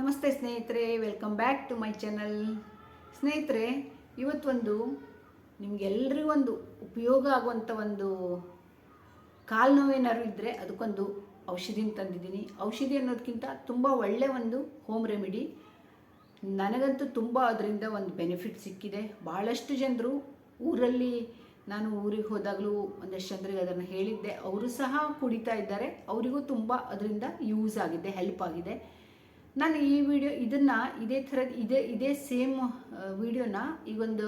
ನಮಸ್ತೆ ಸ್ನೇಹಿತರೆ welcome back to my channel ಸ್ನೇಹಿತರೆ, ಇವತ್ತೊಂದು ನಿಮಗೆಲ್ಲರಿಗೂ ಒಂದು ಉಪಯೋಗ ಆಗುವಂಥ ಒಂದು ಕಾಲು ನೋವೇನಾದ್ರು ಇದ್ದರೆ ಅದಕ್ಕೊಂದು ಔಷಧಿನ ತಂದಿದ್ದೀನಿ. ಔಷಧಿ ಅನ್ನೋದಕ್ಕಿಂತ ತುಂಬ ಒಳ್ಳೆಯ ಒಂದು ಹೋಮ್ ರೆಮಿಡಿ ನನಗಂತೂ ತುಂಬ ಅದರಿಂದ ಒಂದು ಬೆನಿಫಿಟ್ ಸಿಕ್ಕಿದೆ. ಭಾಳಷ್ಟು ಜನರು ಊರಲ್ಲಿ ನಾನು ಊರಿಗೆ ಹೋದಾಗಲೂ ಒಂದಷ್ಟು ಜನರಿಗೆ ಅದನ್ನು ಹೇಳಿದ್ದೆ. ಅವರು ಸಹ ಕುಡಿತಾ ಇದ್ದಾರೆ. ಅವರಿಗೂ ತುಂಬ ಅದರಿಂದ ಯೂಸ್ ಆಗಿದೆ ಹೆಲ್ಪ್ ಆಗಿದೆ. ನಾನು ಈ ವಿಡಿಯೋ ಇದನ್ನು ಇದೇ ಥರದ ಇದೇ ಇದೇ ಸೇಮ್ ವಿಡಿಯೋನ ಈಗೊಂದು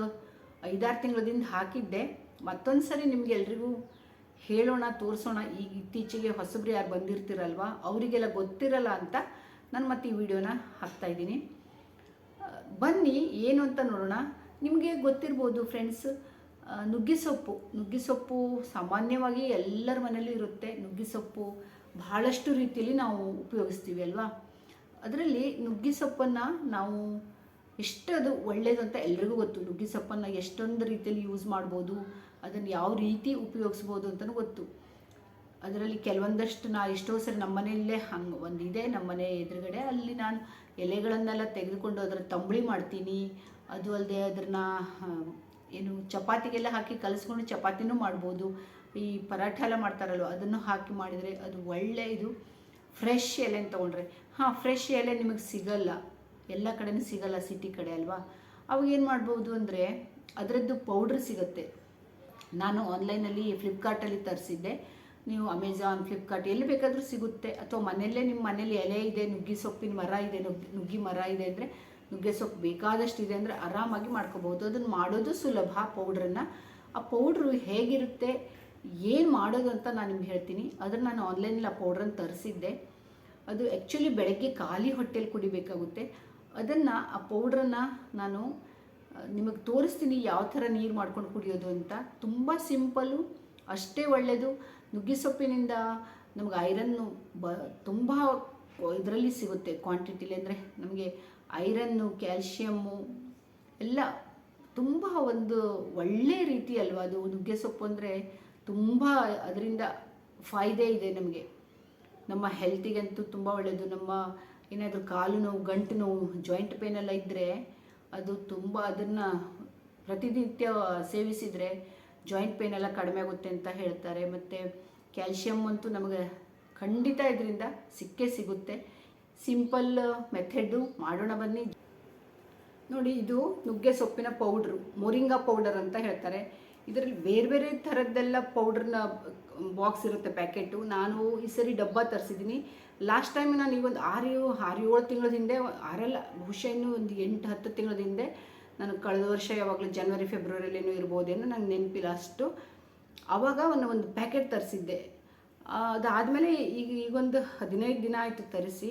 ಐದಾರು ತಿಂಗಳದಿಂದ ಹಾಕಿದ್ದೆ. ಮತ್ತೊಂದು ಸರಿ ನಿಮ್ಗೆ ಎಲ್ರಿಗೂ ಹೇಳೋಣ, ತೋರಿಸೋಣ. ಈಗ ಇತ್ತೀಚೆಗೆ ಹೊಸಬ್ರು ಯಾರು ಬಂದಿರ್ತಿರಲ್ವ, ಅವರಿಗೆಲ್ಲ ಗೊತ್ತಿರಲ್ಲ ಅಂತ ನಾನು ಮತ್ತೆ ಈ ವಿಡಿಯೋನ ಹಾಕ್ತಾಯಿದ್ದೀನಿ ಬನ್ನಿ, ಏನು ಅಂತ ನೋಡೋಣ. ನಿಮಗೆ ಗೊತ್ತಿರ್ಬೋದು ಫ್ರೆಂಡ್ಸ್ ನುಗ್ಗಿಸೊಪ್ಪು ನುಗ್ಗಿಸೊಪ್ಪು ನುಗ್ಗಿ ಸೊಪ್ಪು ಸಾಮಾನ್ಯವಾಗಿ ಎಲ್ಲರ ಮನೇಲೂ ಇರುತ್ತೆ. ನುಗ್ಗಿಸೊಪ್ಪು ಬಹಳಷ್ಟು ರೀತಿಯಲ್ಲಿ ನಾವು ಉಪಯೋಗಿಸ್ತೀವಿ ಅಲ್ವಾ? ಅದರಲ್ಲಿ ನುಗ್ಗಿ ಸೊಪ್ಪನ್ನು ನಾವು ಎಷ್ಟದು ಒಳ್ಳೆಯದು ಅಂತ ಎಲ್ರಿಗೂ ಗೊತ್ತು. ನುಗ್ಗಿ ಸೊಪ್ಪನ್ನು ಎಷ್ಟೊಂದು ರೀತಿಯಲ್ಲಿ ಯೂಸ್ ಮಾಡ್ಬೋದು ಅದನ್ನು ಯಾವ ರೀತಿ ಉಪಯೋಗಿಸ್ಬೋದು ಅಂತಲೂ ಗೊತ್ತು. ಅದರಲ್ಲಿ ಕೆಲವೊಂದಷ್ಟು ನಾ ಎಷ್ಟೋ ಸರಿ ನಮ್ಮ ಮನೆಯಲ್ಲೇ ಹಂಗೆ ಒಂದಿದೆ, ನಮ್ಮ ಮನೆ ಎದುರುಗಡೆ ಅಲ್ಲಿ ನಾನು ಎಲೆಗಳನ್ನೆಲ್ಲ ತೆಗೆದುಕೊಂಡು ಅದರ ತಂಬಳಿ ಮಾಡ್ತೀನಿ. ಅದು ಅಲ್ಲದೆ ಅದನ್ನು ಏನು ಚಪಾತಿಗೆಲ್ಲ ಹಾಕಿ ಕಲಿಸ್ಕೊಂಡು ಚಪಾತಿನೂ ಮಾಡ್ಬೋದು. ಈ ಪರಾಠ ಎಲ್ಲ ಮಾಡ್ತಾರಲ್ವ, ಅದನ್ನು ಹಾಕಿ ಮಾಡಿದರೆ ಅದು ಒಳ್ಳೆ ಇದು. ಫ್ರೆಶ್ ಎಲೆನ ತೊಗೊಂಡ್ರೆ, ಹಾಂ ಫ್ರೆಶ್ ಎಲೆ ನಿಮಗೆ ಸಿಗಲ್ಲ. ಎಲ್ಲ ಕಡೆನೂ ಸಿಗಲ್ಲ ಸಿಟಿ ಕಡೆ ಅಲ್ವಾ? ಅವಾಗ ಏನು ಮಾಡ್ಬೋದು ಅಂದರೆ, ಅದರದ್ದು ಪೌಡ್ರ್ ಸಿಗುತ್ತೆ. ನಾನು ಆನ್ಲೈನಲ್ಲಿ ಫ್ಲಿಪ್ಕಾರ್ಟಲ್ಲಿ ತರಿಸಿದ್ದೆ. ನೀವು ಅಮೆಝಾನ್ ಫ್ಲಿಪ್ಕಾರ್ಟ್ ಎಲ್ಲಿ ಬೇಕಾದರೂ ಸಿಗುತ್ತೆ. ಅಥವಾ ಮನೆಯಲ್ಲೇ ನಿಮ್ಮ ಮನೇಲಿ ಎಲೆ ಇದೆ, ನುಗ್ಗಿ ಸೊಪ್ಪಿನ ಮರ ಇದೆ ನುಗ್ಗಿ ನುಗ್ಗಿ ಮರ ಇದೆ ಅಂದರೆ, ನುಗ್ಗೆ ಸೊಪ್ಪು ಬೇಕಾದಷ್ಟು ಇದೆ ಅಂದರೆ ಆರಾಮಾಗಿ ಮಾಡ್ಕೋಬೋದು. ಅದನ್ನು ಮಾಡೋದು ಸುಲಭ ಪೌಡ್ರನ್ನು ಆ ಪೌಡ್ರು ಹೇಗಿರುತ್ತೆ, ಏನು ಮಾಡೋದು ಅಂತ ನಾನು ನಿಮ್ಗೆ ಹೇಳ್ತೀನಿ. ಅದನ್ನು ನಾನು ಆನ್ಲೈನಲ್ಲಿ ಆ ಪೌಡ್ರನ್ನು ತರಿಸಿದ್ದೆ. ಅದು ಆ್ಯಕ್ಚುಲಿ ಬೆಳಗ್ಗೆ ಖಾಲಿ ಹೊಟ್ಟೆಲಿ ಕುಡಿಬೇಕಾಗುತ್ತೆ. ಅದನ್ನು ಆ ಪೌಡ್ರನ್ನು ನಾನು ನಿಮಗೆ ತೋರಿಸ್ತೀನಿ ಯಾವ ಥರ ನೀರು ಮಾಡ್ಕೊಂಡು ಕುಡಿಯೋದು ಅಂತ. ತುಂಬ ಸಿಂಪಲ್ಲು ಅಷ್ಟೇ ಒಳ್ಳೆಯದು ನುಗ್ಗಿ ಸೊಪ್ಪಿನಿಂದ ನಮಗೆ ಐರನ್ನು ಬ, ತುಂಬ ಇದರಲ್ಲಿ ಸಿಗುತ್ತೆ ಕ್ವಾಂಟಿಟಿಲಿ ಅಂದರೆ ನಮಗೆ ಐರನ್ನು ಕ್ಯಾಲ್ಶಿಯಮ್ಮು ಎಲ್ಲ ತುಂಬ ಒಂದು ಒಳ್ಳೆಯ ರೀತಿ ಅಲ್ವಾ ಅದು ನುಗ್ಗೆ ಸೊಪ್ಪು ಅಂದರೆ ತುಂಬ ಅದರಿಂದ ಫಾಯ್ದೆ ಇದೆ ನಮಗೆ. ನಮ್ಮ ಹೆಲ್ತಿಗಂತೂ ತುಂಬ ಒಳ್ಳೆಯದು ನಮ್ಮ ಏನಾದರೂ ಕಾಲು ನೋವು, ಗಂಟು ನೋವು ಜಾಯಿಂಟ್ ಪೇನ್ ಎಲ್ಲ ಇದ್ದರೆ ಅದು ತುಂಬ ಅದನ್ನು ಪ್ರತಿನಿತ್ಯ ಸೇವಿಸಿದರೆ ಜಾಯಿಂಟ್ ಪೇನ್ ಎಲ್ಲ ಕಡಿಮೆ ಆಗುತ್ತೆ ಅಂತ ಹೇಳ್ತಾರೆ. ಮತ್ತು ಕ್ಯಾಲ್ಶಿಯಮ್ ಅಂತೂ ನಮಗೆ ಖಂಡಿತ ಇದರಿಂದ ಸಿಕ್ಕೇ ಸಿಗುತ್ತೆ. ಸಿಂಪಲ್ ಮೆಥೆಡ್ಡು ಮಾಡೋಣ ಬನ್ನಿ. ನೋಡಿ, ಇದು ನುಗ್ಗೆ ಸೊಪ್ಪಿನ ಪೌಡ್ರು ಮೊರಿಂಗಾ ಪೌಡರ್ ಅಂತ ಹೇಳ್ತಾರೆ. ಇದರಲ್ಲಿ ಬೇರೆ ಬೇರೆ ಥರದ್ದೆಲ್ಲ ಪೌಡ್ರನ್ನ ಬಾಕ್ಸ್ ಇರುತ್ತೆ ಪ್ಯಾಕೆಟು. ನಾನು ಈ ಸರಿ ಡಬ್ಬ ತರಿಸಿದ್ದೀನಿ. ಲಾಸ್ಟ್ ಟೈಮ್ ನಾನು ಒಂದು ಆರು ಆರು ಏಳು ತಿಂಗಳ ಹಿಂದೆ, ಆರಲ್ಲ, ಬಹುಶಃ ಇನ್ನೂ ಒಂದು ಎಂಟು, ಹತ್ತು ತಿಂಗಳ ಹಿಂದೆ ನಾನು ಕಳೆದ ವರ್ಷ ಯಾವಾಗಲೂ ಜನವರಿ ಫೆಬ್ರವರಿಯಲ್ಲೇನೋ ಇರ್ಬೋದೇನೋ ನನಗೆ ನೆನಪಿಲ್ಲ ಅಷ್ಟು. ಆವಾಗ ಒಂದು ಒಂದು ಪ್ಯಾಕೆಟ್ ತರಿಸಿದ್ದೆ. ಅದಾದಮೇಲೆ ಈಗ, ಈಗೊಂದು ಹದಿನೈದು ದಿನ ಆಯಿತು ತರಿಸಿ.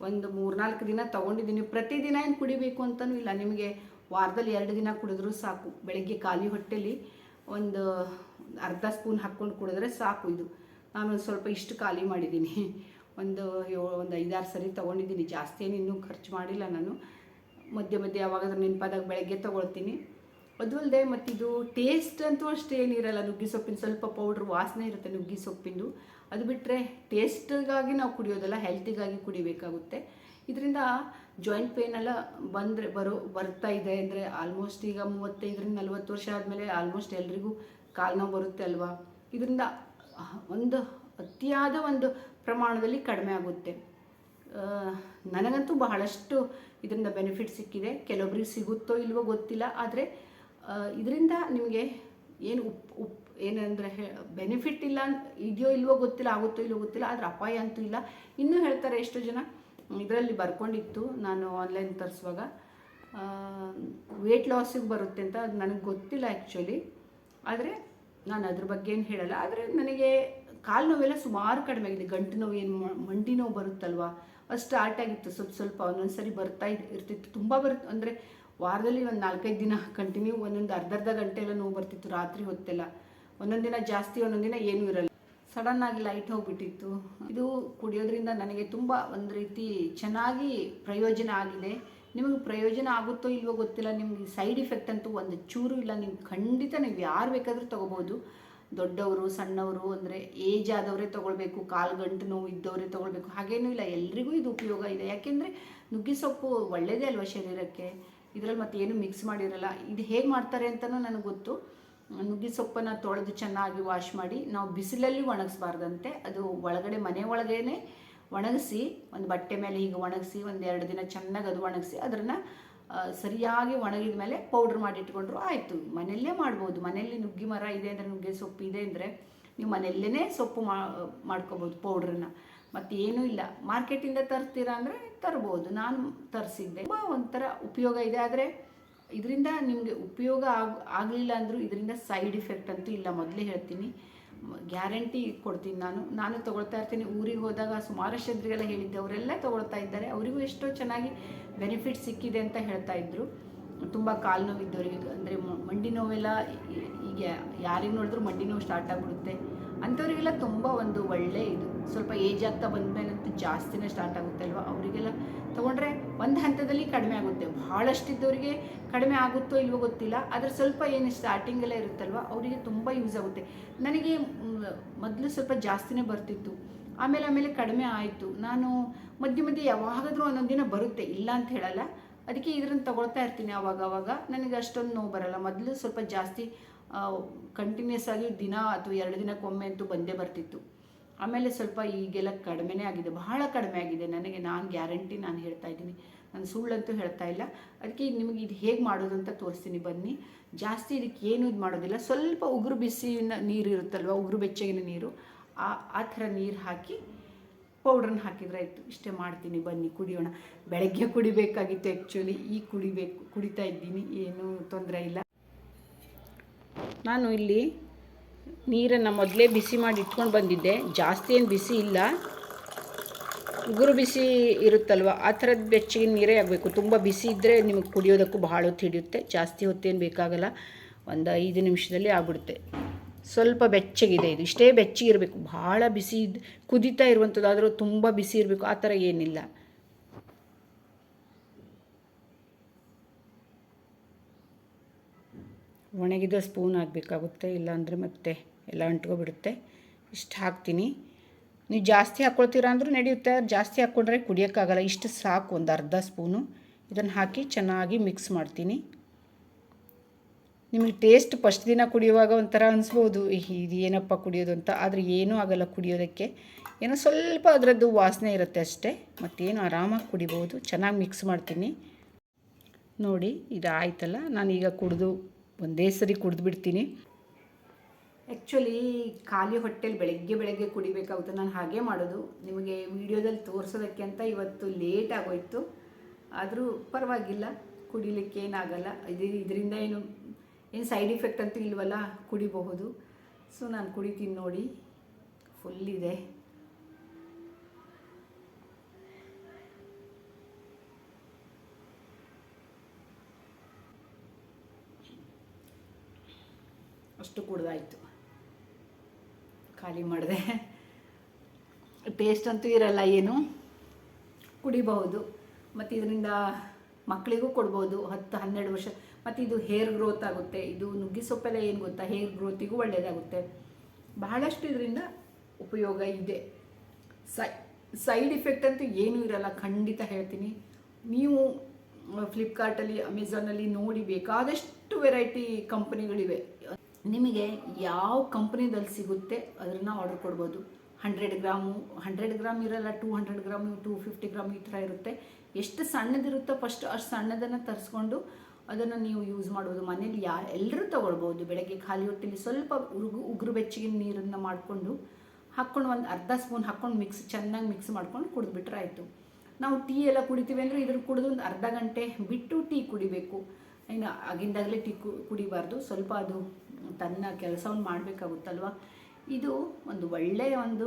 ಒಂದು ಮೂರ್ನಾಲ್ಕು ದಿನ ತೊಗೊಂಡಿದ್ದೀನಿ. ಪ್ರತಿದಿನ ಏನು ಕುಡಿಬೇಕು ಅಂತಲೂ ಇಲ್ಲ. ನಿಮಗೆ ವಾರದಲ್ಲಿ ಎರಡು ದಿನ ಕುಡಿದ್ರೂ ಸಾಕು. ಬೆಳಗ್ಗೆ ಖಾಲಿ ಹೊಟ್ಟೆಲಿ ಒಂದು ಅರ್ಧ ಸ್ಪೂನ್ ಹಾಕ್ಕೊಂಡು ಕುಡಿದ್ರೆ ಸಾಕು ಇದು. ನಾನು ಸ್ವಲ್ಪ ಇಷ್ಟು ಖಾಲಿ ಮಾಡಿದ್ದೀನಿ. ಒಂದು ಒಂದು ಐದಾರು ಸರಿ ತೊಗೊಂಡಿದ್ದೀನಿ. ಜಾಸ್ತಿ ಏನು ಇನ್ನೂ ಖರ್ಚು ಮಾಡಿಲ್ಲ ನಾನು. ಮಧ್ಯೆ ಮಧ್ಯೆ ಯಾವಾಗಾದ್ರೂ ನೆನಪಾದಾಗ ಬೆಳಗ್ಗೆ ತೊಗೊಳ್ತೀನಿ. ಅದು ಅಲ್ಲದೆ ಮತ್ತಿದು ಟೇಸ್ಟ್ ಅಂತೂ ಅಷ್ಟೇ ಏನಿರಲ್ಲ ನುಗ್ಗಿ ಸೊಪ್ಪಿನ ಸ್ವಲ್ಪ ಪೌಡ್ರ್ ವಾಸನೆ ಇರುತ್ತೆ ನುಗ್ಗಿ ಸೊಪ್ಪಿಂದು. ಅದು ಬಿಟ್ಟರೆ ಟೇಸ್ಟ್ಗಾಗಿ ನಾವು ಕುಡಿಯೋದಲ್ಲ ಹೆಲ್ತಿಗಾಗಿ ಕುಡಿಬೇಕಾಗುತ್ತೆ. ಇದರಿಂದ ಜಾಯಿಂಟ್ ಪೇನ್ ಎಲ್ಲ ಬಂದರೆ, ಬರೋ, ಬರ್ತಾ ಇದೆ. ಅಂದರೆ ಆಲ್ಮೋಸ್ಟ್ ಈಗ ಮೂವತ್ತೈದರಿಂದ ನಲ್ವತ್ತು ವರ್ಷ ಆದಮೇಲೆ ಆಲ್ಮೋಸ್ಟ್ ಎಲ್ರಿಗೂ ಕಾಲು ನೋವು ಬರುತ್ತೆ ಅಲ್ವಾ? ಇದರಿಂದ ಒಂದು ಅತಿಯಾದ ಒಂದು ಪ್ರಮಾಣದಲ್ಲಿ ಕಡಿಮೆ ಆಗುತ್ತೆ. ನನಗಂತೂ ಬಹಳಷ್ಟು ಇದರಿಂದ ಬೆನಿಫಿಟ್ ಸಿಕ್ಕಿದೆ. ಕೆಲವೊಬ್ರಿಗೆ ಸಿಗುತ್ತೋ ಇಲ್ವೋ ಗೊತ್ತಿಲ್ಲ. ಆದರೆ ಇದರಿಂದ ನಿಮಗೆ ಏನು ಉಪ್ ಉಪ್, ಏನಂದರೆ ಬೆನಿಫಿಟ್ ಇಲ್ಲ ಇದೆಯೋ ಇಲ್ವೋ ಗೊತ್ತಿಲ್ಲ, ಆಗುತ್ತೋ ಇಲ್ವೋ ಗೊತ್ತಿಲ್ಲ, ಆದರೆ ಅಪಾಯ ಅಂತೂ ಇಲ್ಲ. ಇನ್ನೂ ಹೇಳ್ತಾರೆ ಎಷ್ಟು ಜನ, ಇದರಲ್ಲಿ ಬರ್ಕೊಂಡಿತ್ತು ನಾನು ಆನ್ಲೈನ್ ತರಿಸುವಾಗ. ವೆಯ್ಟ್ ಲಾಸಿಗೆ ಬರುತ್ತೆ ಅಂತ ಅದು ನನಗೆ ಗೊತ್ತಿಲ್ಲ ಆ್ಯಕ್ಚುಲಿ ಆದರೆ ನಾನು ಅದ್ರ ಬಗ್ಗೆ ಏನು ಹೇಳಲ್ಲ. ಆದರೆ ನನಗೆ ಕಾಲು ನೋವೆಲ್ಲ ಸುಮಾರು ಕಡಿಮೆ ಆಗಿದೆ. ಗಂಟು ನೋವು ಏನು ಮಂಡಿ ನೋವು ಬರುತ್ತಲ್ವ? ಅದು ಸ್ಟಾರ್ಟ್ ಆಗಿತ್ತು. ಸ್ವಲ್ಪ ಸ್ವಲ್ಪ ಒಂದೊಂದು ಸರಿ ಬರ್ತಾ ಇರ್ತಿತ್ತು. ತುಂಬ ಬರುತ್ತೆ ಅಂದರೆ ವಾರದಲ್ಲಿ ಒಂದು ನಾಲ್ಕೈದು ದಿನ ಕಂಟಿನ್ಯೂ ಒಂದೊಂದು ಅರ್ಧ ಅರ್ಧ ಗಂಟೆ ಎಲ್ಲ ನೋವು ಬರ್ತಿತ್ತು. ರಾತ್ರಿ ಹೊತ್ತೆಲ್ಲ. ಒಂದೊಂದು ದಿನ ಜಾಸ್ತಿ, ಒಂದೊಂದು ದಿನ ಏನೂ ಇರಲ್ಲ. ಸಡನ್ನಾಗಿ ಲೈಟ್ ಹೋಗ್ಬಿಟ್ಟಿತ್ತು. ಇದು ಕುಡಿಯೋದ್ರಿಂದ ನನಗೆ ತುಂಬ ಒಂದು ರೀತಿ ಚೆನ್ನಾಗಿ ಪ್ರಯೋಜನ ಆಗಿದೆ. ನಿಮಗೆ ಪ್ರಯೋಜನ ಆಗುತ್ತೋ ಇಲ್ವೋ ಗೊತ್ತಿಲ್ಲ, ನಿಮಗೆ ಸೈಡ್ ಇಫೆಕ್ಟ್ ಅಂತೂ ಒಂದು ಚೂರು ಇಲ್ಲ, ನೀವು ಖಂಡಿತ ನೀವು ಯಾರು ಬೇಕಾದರೂ ತೊಗೋಬೋದು ದೊಡ್ಡವರು, ಸಣ್ಣವರು ಅಂದರೆ ಏಜ್ ಆದವರೇ ತೊಗೊಳ್ಬೇಕು, ಕಾಲು ಗಂಟು ನೋವು ಇದ್ದವರೇ ತೊಗೊಳ್ಬೇಕು, ಹಾಗೇನೂ ಇಲ್ಲ, ಎಲ್ರಿಗೂ ಇದು ಉಪಯೋಗ ಇದೆ. ಯಾಕೆಂದರೆ ನುಗ್ಗೆ ಸೊಪ್ಪು ಒಳ್ಳೆಯದೇ ಅಲ್ವಾ ಶರೀರಕ್ಕೆ? ಇದರಲ್ಲಿ ಮತ್ತೆ ಏನು ಮಿಕ್ಸ್ ಮಾಡಿರಲ್ಲ, ಇದು ಹೇಗೆ ಮಾಡ್ತಾರೆ ಅಂತಲೂ ನನಗೆ ಗೊತ್ತು. ನುಗ್ಗೆ ಸೊಪ್ಪನ್ನು ತೊಳೆದು ಚೆನ್ನಾಗಿ ವಾಶ್ ಮಾಡಿ, ನಾವು ಬಿಸಿಲಲ್ಲಿ ಒಣಗಿಸ್ಬಾರ್ದಂತೆ, ಅದು ಒಳಗಡೆ ಮನೆ ಒಳಗೇನೆ ಒಣಗಿಸಿ, ಒಂದು ಬಟ್ಟೆ ಮೇಲೆ ಹೀಗೆ ಒಣಗಿಸಿ, ಒಂದು ಎರಡು ದಿನ ಚೆನ್ನಾಗಿ ಅದು ಒಣಗಿಸಿ ಅದನ್ನು ಸರಿಯಾಗಿ ಒಣಗಿದ ಮೇಲೆ ಪೌಡ್ರ್ ಮಾಡಿ ಇಟ್ಕೊಂಡ್ರು ಆಯಿತು. ಮನೆಯಲ್ಲೇ ಮಾಡ್ಬೋದು. ಮನೆಯಲ್ಲಿ ನುಗ್ಗಿ ಮರ ಇದೆ ಅಂದರೆ ನುಗ್ಗೆ ಸೊಪ್ಪು ಇದೆ ಅಂದರೆ ನೀವು ಮನೆಯಲ್ಲೇ ಸೊಪ್ಪು ಮಾ, ಮಾಡ್ಕೋಬೋದು ಪೌಡ್ರನ್ನ ಮತ್ತು ಏನೂ ಇಲ್ಲ. ಮಾರ್ಕೆಟಿಂದ ತರ್ತೀರಾ ಅಂದರೆ ತರ್ಬೋದು. ನಾನು ತರಿಸಿದ್ದೆ. ತುಂಬ ಒಂಥರ ಉಪಯೋಗ ಇದೆ. ಆದರೆ ಇದರಿಂದ ನಿಮಗೆ ಉಪಯೋಗ ಆಗ, ಆಗಲಿಲ್ಲ ಅಂದರೂ ಇದರಿಂದ ಸೈಡ್ ಇಫೆಕ್ಟ್ ಅಂತೂ ಇಲ್ಲ. ಮೊದಲೇ ಹೇಳ್ತೀನಿ. ಗ್ಯಾರಂಟಿ ಕೊಡ್ತೀನಿ ನಾನು. ನಾನು ತೊಗೊಳ್ತಾ ಇರ್ತೀನಿ. ಊರಿಗೆ ಹೋದಾಗ ಸುಮಾರು ಜನರಿಗೆಲ್ಲ ಹೇಳಿದ್ದೆ. ಅವರೆಲ್ಲ ತೊಗೊಳ್ತಾ ಇದ್ದಾರೆ. ಅವರಿಗೂ ಎಷ್ಟೋ ಚೆನ್ನಾಗಿ ಬೆನಿಫಿಟ್ ಸಿಕ್ಕಿದೆ ಅಂತ ಹೇಳ್ತಾ ಇದ್ರು. ತುಂಬ ಕಾಲು ನೋವಿದ್ದವರಿಗೆ. ಅಂದರೆ ಮಂಡಿ ನೋವೆಲ್ಲ ಈಗ ಯಾರಿಗೆ ನೋಡಿದ್ರು ಮಂಡಿ ನೋವು ಸ್ಟಾರ್ಟ್ ಆಗಿಬಿಡುತ್ತೆ. ಅಂಥವರಿಗೆಲ್ಲ ತುಂಬ ಒಂದು ಒಳ್ಳೆ ಇದು. ಸ್ವಲ್ಪ ಏಜ್ ಆಗ್ತಾ ಬಂದಮೇಲಂತೂ ಜಾಸ್ತಿನೇ ಸ್ಟಾರ್ಟ್ ಆಗುತ್ತೆ ಅಲ್ವಾ? ಅವರಿಗೆಲ್ಲ ತೊಗೊಂಡ್ರೆ ಒಂದು ಹಂತದಲ್ಲಿ ಕಡಿಮೆ ಆಗುತ್ತೆ. ಭಾಳಷ್ಟಿದ್ದವರಿಗೆ ಕಡಿಮೆ ಆಗುತ್ತೋ ಇಲ್ವೋ ಗೊತ್ತಿಲ್ಲ. ಆದರೆ ಸ್ವಲ್ಪ ಏನು ಸ್ಟಾರ್ಟಿಂಗೆಲ್ಲ ಇರುತ್ತಲ್ವ, ಅವರಿಗೆ ತುಂಬ ಯೂಸ್ ಆಗುತ್ತೆ. ನನಗೆ ಮೊದಲು ಸ್ವಲ್ಪ ಜಾಸ್ತಿನೇ ಬರ್ತಿತ್ತು. ಆಮೇಲೆ ಆಮೇಲೆ ಕಡಿಮೆ ಆಯಿತು. ನಾನು ಮಧ್ಯೆ ಮಧ್ಯೆ ಯಾವಾಗಾದರೂ ಒಂದೊಂದು ದಿನ ಬರುತ್ತೆ, ಇಲ್ಲ ಅಂತ ಹೇಳಲ್ಲ. ಅದಕ್ಕೆ ಇದನ್ನು ತೊಗೊಳ್ತಾ ಇರ್ತೀನಿ ಆವಾಗ ಆವಾಗ ನನಗೆ ಅಷ್ಟೊಂದು ನೋವು ಬರಲ್ಲ. ಮೊದಲು ಸ್ವಲ್ಪ ಜಾಸ್ತಿ ಕಂಟಿನ್ಯೂಸ್ ಆಗಿ ದಿನ ಅಥವಾ ಎರಡು ದಿನಕ್ಕೊಮ್ಮೆ ಅಂತೂ ಬಂದೇ ಬರ್ತಿತ್ತು. ಆಮೇಲೆ ಸ್ವಲ್ಪ ಈಗೆಲ್ಲ ಕಡಿಮೆನೇ ಆಗಿದೆ, ಬಹಳ ಕಡಿಮೆ ಆಗಿದೆ. ನನಗೆ ನಾನು ಗ್ಯಾರಂಟಿ ನಾನು ಹೇಳ್ತಾ ಇದ್ದೀನಿ. ನಾನು ಸುಳ್ಳಂತೂ ಹೇಳ್ತಾ ಇಲ್ಲ. ಅದಕ್ಕೆ ಈಗ ನಿಮಗೆ ಇದು ಹೇಗೆ ಮಾಡೋದು ಅಂತ ತೋರಿಸ್ತೀನಿ. ಬನ್ನಿ. ಜಾಸ್ತಿ ಇದಕ್ಕೆ ಏನು ಇದು ಮಾಡೋದಿಲ್ಲ. ಸ್ವಲ್ಪ ಉಗುರು ಬಿಸಿನ ನೀರು ಇರುತ್ತಲ್ವ? ಉಗುರು ಬೆಚ್ಚಗಿನ ನೀರು. ಆ ಆ ಥರ ನೀರು ಹಾಕಿ ಪೌಡ್ರನ್ನ ಹಾಕಿದ್ರೆ ಆಯಿತು. ಇಷ್ಟೇ ಮಾಡ್ತೀನಿ. ಬನ್ನಿ, ಕುಡಿಯೋಣ. ಬೆಳಗ್ಗೆ ಕುಡಿಬೇಕಾಗಿತ್ತು ಆ್ಯಕ್ಚುಲಿ ಈ ಕುಡಿಬೇಕು, ಕುಡಿತಾ ಇದ್ದೀನಿ. ಏನೂ ತೊಂದರೆ ಇಲ್ಲ. ನಾನು ಇಲ್ಲಿ ನೀರನ್ನು ಮೊದಲೇ ಬಿಸಿ ಮಾಡಿ ಇಟ್ಕೊಂಡು ಬಂದಿದ್ದೆ. ಜಾಸ್ತಿ ಏನು ಬಿಸಿ ಇಲ್ಲ. ಉಗುರು ಬಿಸಿ ಇರುತ್ತಲ್ವ? ಆ ಥರದ ಬೆಚ್ಚಗಿನ ನೀರೇ ಆಗಬೇಕು. ತುಂಬ ಬಿಸಿ ಇದ್ದರೆ ನಿಮಗೆ ಕುಡಿಯೋದಕ್ಕೂ ಭಾಳ ಹೊತ್ತು ಹಿಡಿಯುತ್ತೆ. ಜಾಸ್ತಿ ಹೊತ್ತೇನು ಬೇಕಾಗಲ್ಲ. ಒಂದು ಐದು ನಿಮಿಷದಲ್ಲಿ ಆಗ್ಬಿಡುತ್ತೆ. ಸ್ವಲ್ಪ ಬೆಚ್ಚಗಿದೆ ಇದು. ಇಷ್ಟೇ ಬೆಚ್ಚಗಿರಬೇಕು. ಭಾಳ ಬಿಸಿ ಕುದೀತಾ ಇರುವಂಥದ್ದಾದರೂ ತುಂಬ ಬಿಸಿ ಇರಬೇಕು. ಆ ಥರ ಏನಿಲ್ಲ. ಒಣಗಿದ ಸ್ಪೂನ್ ಹಾಕಬೇಕಾಗುತ್ತೆ, ಇಲ್ಲಾಂದರೆ ಮತ್ತೆ ಎಲ್ಲ ಅಂಟ್ಕೊಬಿಡುತ್ತೆ. ಇಷ್ಟು ಹಾಕ್ತೀನಿ. ನೀವು ಜಾಸ್ತಿ ಹಾಕ್ಕೊಳ್ತೀರಾ ಅಂದರೂ ನಡೆಯುತ್ತೆ ಜಾಸ್ತಿ ಹಾಕ್ಕೊಂಡ್ರೆ ಕುಡಿಯೋಕ್ಕಾಗಲ್ಲ. ಇಷ್ಟು ಸಾಕು, ಒಂದು ಅರ್ಧ ಸ್ಪೂನು. ಇದನ್ನು ಹಾಕಿ ಚೆನ್ನಾಗಿ ಮಿಕ್ಸ್ ಮಾಡ್ತೀನಿ. ನಿಮಗೆ ಟೇಸ್ಟ್ ಫಸ್ಟ್ ದಿನ ಕುಡಿಯುವಾಗ ಒಂಥರ ಅನಿಸ್ಬೋದು ಇದು ಏನಪ್ಪ ಕುಡಿಯೋದು ಅಂತ. ಆದರೆ ಏನೂ ಆಗಲ್ಲ ಕುಡಿಯೋದಕ್ಕೆ. ಏನೋ ಸ್ವಲ್ಪ ಅದರದ್ದು ವಾಸನೆ ಇರುತ್ತೆ ಅಷ್ಟೇ. ಮತ್ತೇನು ಆರಾಮಾಗಿ ಕುಡಿಬೋದು, ಚೆನ್ನಾಗಿ ಮಿಕ್ಸ್ ಮಾಡ್ತೀನಿ. ನೋಡಿ ಇದು ಆಯ್ತಲ್ಲ ನಾನೀಗ ಕುಡಿದು ಒಂದೇ ಸರಿ ಕುಡಿದ್ಬಿಡ್ತೀನಿ ಆ್ಯಕ್ಚುಲಿ ಖಾಲಿ ಹೊಟ್ಟೆಲಿ ಬೆಳಗ್ಗೆ ಬೆಳಗ್ಗೆ ಕುಡಿಬೇಕಾಗುತ್ತೆ. ನಾನು ಹಾಗೆ ಮಾಡೋದು. ನಿಮಗೆ ವಿಡಿಯೋದಲ್ಲಿ ತೋರಿಸೋದಕ್ಕೆ ಅಂತ ಇವತ್ತು ಲೇಟ್ ಆಗೋಯ್ತು. ಆದರೂ ಪರವಾಗಿಲ್ಲ. ಕುಡಿಲಿಕ್ಕೆ ಏನಾಗಲ್ಲ. ಇದು ಇದರಿಂದ ಏನು ಏನು ಸೈಡ್ ಇಫೆಕ್ಟ್ ಅಂತೂ ಇಲ್ವಲ್ಲ? ಕುಡಿಬಹುದು. ಸೊ ನಾನು ಕುಡಿತೀನಿ ನೋಡಿ. ಫುಲ್ ಇದೆ. ಅಷ್ಟು ಕುಡ್ದಾಯ್ತು. ಖಾಲಿ ಮಾಡಿದೆ. ಟೇಸ್ಟ್ ಅಂತೂ ಇರಲ್ಲ ಏನು. ಕುಡಿಬಹುದು. ಮತ್ತು ಇದರಿಂದ ಮಕ್ಕಳಿಗೂ ಕೊಡ್ಬೋದು ಹತ್ತು, ಹನ್ನೆರಡು ವರ್ಷ. ಮತ್ತು ಇದು ಹೇರ್ ಗ್ರೋತ್ ಆಗುತ್ತೆ. ಇದು ನುಗ್ಗಿ ಸೊಪ್ಪೆಲ್ಲ ಏನು ಗೊತ್ತಾ? ಹೇರ್ ಗ್ರೋತಿಗೂ ಒಳ್ಳೆಯದಾಗುತ್ತೆ ಬಹಳಷ್ಟು ಇದರಿಂದ ಉಪಯೋಗ ಇದೆ. ಸೈ ಸೈಡ್ ಇಫೆಕ್ಟ್ ಅಂತೂ ಏನೂ ಇರಲ್ಲ. ಖಂಡಿತ ಹೇಳ್ತೀನಿ. ನೀವು ಫ್ಲಿಪ್ಕಾರ್ಟಲ್ಲಿ ಅಮೆಝಾನಲ್ಲಿ ನೋಡಿ ಬೇಕಾದಷ್ಟು ವೆರೈಟಿ ಕಂಪನಿಗಳಿವೆ ನಿಮಗೆ ಯಾವ ಕಂಪ್ನಿದಲ್ಲಿ ಸಿಗುತ್ತೆ ಅದನ್ನು ಆರ್ಡರ್ ಕೊಡ್ಬೋದು. ಹಂಡ್ರೆಡ್ ಗ್ರಾಮು ಹಂಡ್ರೆಡ್ ಗ್ರಾಮ್ ಇರಲ್ಲ two hundred gram two fifty gram ಈ ಥರ ಇರುತ್ತೆ. ಎಷ್ಟು ಸಣ್ಣದಿರುತ್ತೋ ಫಸ್ಟ್ ಅಷ್ಟು ಸಣ್ಣದನ್ನು ತರಿಸ್ಕೊಂಡು ಅದನ್ನು ನೀವು ಯೂಸ್ ಮಾಡ್ಬೋದು. ಮನೇಲಿ ಯಾ ಎಲ್ಲರೂ ತೊಗೊಳ್ಬೋದು. ಬೆಳಗ್ಗೆ ಖಾಲಿ ಹೊಟ್ಟೆಲಿ ಸ್ವಲ್ಪ ಉರುಗು, ಉಗುರು ಬೆಚ್ಚಗಿನ ನೀರನ್ನು ಮಾಡಿಕೊಂಡು ಹಾಕ್ಕೊಂಡು ಒಂದು ಅರ್ಧ ಸ್ಪೂನ್ ಹಾಕ್ಕೊಂಡು ಮಿಕ್ಸ್ ಚೆನ್ನಾಗಿ ಮಿಕ್ಸ್ ಮಾಡ್ಕೊಂಡು ಕುಡಿದ್ಬಿಟ್ರೆ ಆಯಿತು. ನಾವು ಟೀ ಎಲ್ಲ ಕುಡಿತೀವಿ ಅಂದರೆ ಇದ್ರ ಕುಡಿದು ಒಂದು ಅರ್ಧ ಗಂಟೆ ಬಿಟ್ಟು ಟೀ ಕುಡಿಬೇಕು. ಇನ್ನು ಆಗಿಂದಾಗಲೇ ಟೀ ಕುಡಿಬಾರ್ದು. ಸ್ವಲ್ಪ ಅದು ತನ್ನ ಕೆಲಸವನ್ನು ಮಾಡಬೇಕಾಗುತ್ತಲ್ವ? ಇದು ಒಂದು ಒಳ್ಳೆಯ ಒಂದು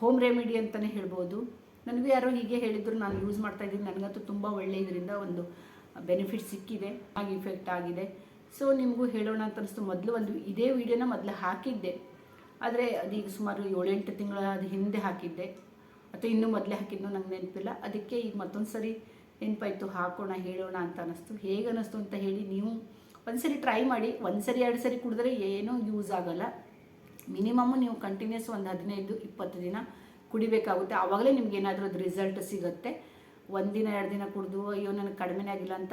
ಹೋಮ್ ರೆಮಿಡಿ ಅಂತಲೇ ಹೇಳ್ಬೋದು. ನನಗೂ ಯಾರೋ ಹೀಗೆ ಹೇಳಿದ್ರು, ನಾನು ಯೂಸ್ ಮಾಡ್ತಾ ಇದ್ದೀನಿ. ನನಗಂತೂ ತುಂಬ ಒಳ್ಳೆ ಇದರಿಂದ ಒಂದು ಬೆನಿಫಿಟ್ ಸಿಕ್ಕಿದೆ ಹಾಗೆ ಇಫೆಕ್ಟ್ ಆಗಿದೆ. ಸೊ ನಿಮಗೂ ಹೇಳೋಣ ಅಂತ ಅನಿಸ್ತು. ಮೊದಲು ಒಂದು, ಇದೇ ವಿಡಿಯೋನ ಮೊದಲು ಹಾಕಿದ್ದೆ. ಆದರೆ ಅದೀಗ ಸುಮಾರು ಏಳೆಂಟು ತಿಂಗಳ ಹಿಂದೆ ಹಾಕಿದ್ದೆ. ಅಥವಾ ಇನ್ನೂ ಮೊದಲೇ ಹಾಕಿದ್ನೋ ನಂಗೆ ನೆನಪಿಲ್ಲ. ಅದಕ್ಕೆ ಈಗ ಮತ್ತೊಂದು ಸರಿ ನೆನಪಾಯಿತು, ಹಾಕೋಣ, ಹೇಳೋಣ ಅಂತ ಅನ್ನಿಸ್ತು ಹೇಗೆ ಅನ್ನಿಸ್ತು ಅಂತ ಹೇಳಿ ನೀವು ಒಂದ್ಸರಿ ಟ್ರೈ ಮಾಡಿ, ಒಂದ್ಸರಿ ಎರಡು ಸರಿ ಕುಡಿದ್ರೆ ಏನೂ ಯೂಸ್ ಆಗಲ್ಲ. ಮಿನಿಮಮ್ ನೀವು ಕಂಟಿನ್ಯೂಸ್ ಒಂದು ಹದಿನೈದು, ಇಪ್ಪತ್ತು ದಿನ ಕುಡಿಬೇಕಾಗುತ್ತೆ. ಆವಾಗಲೇ ನಿಮ್ಗೆ ಏನಾದರೂ ಅದು ರಿಸಲ್ಟ್ ಸಿಗುತ್ತೆ. ಒಂದಿನ ಎರಡು ದಿನ ಕುಡಿದು, ಅಯ್ಯೋ, ನನಗೆ ಕಡಿಮೆನೇ ಆಗಿಲ್ಲ ಅಂತ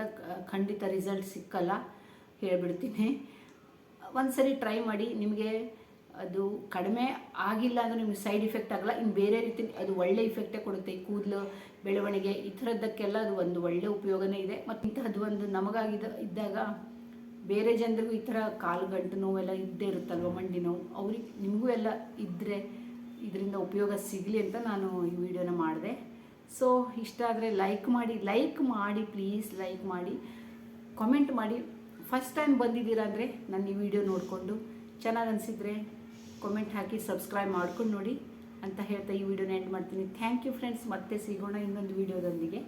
ಖಂಡಿತ ರಿಸಲ್ಟ್ ಸಿಕ್ಕಲ್ಲ ಹೇಳ್ಬಿಡ್ತೀನಿ. ಒಂದು ಸರಿ ಟ್ರೈ ಮಾಡಿ, ನಿಮಗೆ ಅದು ಕಡಿಮೆ ಆಗಿಲ್ಲ ಅಂದರೆ ನಿಮ್ಗೆ ಸೈಡ್ ಇಫೆಕ್ಟ್ ಆಗಲ್ಲ. ಇನ್ನು ಬೇರೆ ರೀತಿ ಅದು ಒಳ್ಳೆ ಇಫೆಕ್ಟೇ ಕೊಡುತ್ತೆ. ಈ ಕೂದಲು, ಬೆಳವಣಿಗೆ, ಈ ಥರದ್ದಕ್ಕೆಲ್ಲ ಅದು ಒಂದು ಒಳ್ಳೆ ಉಪಯೋಗನೇ ಇದೆ. ಮತ್ತು ಇಂತಹದ್ದು ಒಂದು ನಮಗಾಗಿದ್ದ, ಇದ್ದಾಗ ಬೇರೆ ಜನರಿಗೂ ಈ ಥರ ಕಾಲು ಗಂಟು ನೋವೆಲ್ಲ ಇದ್ದೇ ಇರುತ್ತಲ್ವ ಮಂಡಿ ನೋವು? ಅವ್ರಿಗೆ, ನಿಮಗೂ ಎಲ್ಲ ಇದ್ದರೆ ಇದರಿಂದ ಉಪಯೋಗ ಸಿಗಲಿ ಅಂತ ನಾನು ಈ ವಿಡಿಯೋನ ಮಾಡಿದೆ. ಸೊ ಇಷ್ಟ ಆದರೆ ಲೈಕ್ ಮಾಡಿ ಲೈಕ್ ಮಾಡಿ ಪ್ಲೀಸ್ ಲೈಕ್ ಮಾಡಿ. ಕಾಮೆಂಟ್ ಮಾಡಿ. ಫಸ್ಟ್ ಟೈಮ್ ಬಂದಿದ್ದೀರಾ ಅಂದರೆ ನನ್ನ ಈ ವಿಡಿಯೋ ನೋಡಿಕೊಂಡು ಚೆನ್ನಾಗಿ ಅನಿಸಿದರೆ ಕಾಮೆಂಟ್ ಹಾಕಿ ಸಬ್ಸ್ಕ್ರೈಬ್ ಮಾಡ್ಕೊಂಡು ನೋಡಿ ಅಂತ ಹೇಳ್ತಾ ಈ ವಿಡಿಯೋನ ಎಂಡ್ ಮಾಡ್ತೀನಿ. ಥ್ಯಾಂಕ್ ಯು ಫ್ರೆಂಡ್ಸ್ ಮತ್ತೆ ಸಿಗೋಣ ಇನ್ನೊಂದು ವಿಡಿಯೋದೊಂದಿಗೆ.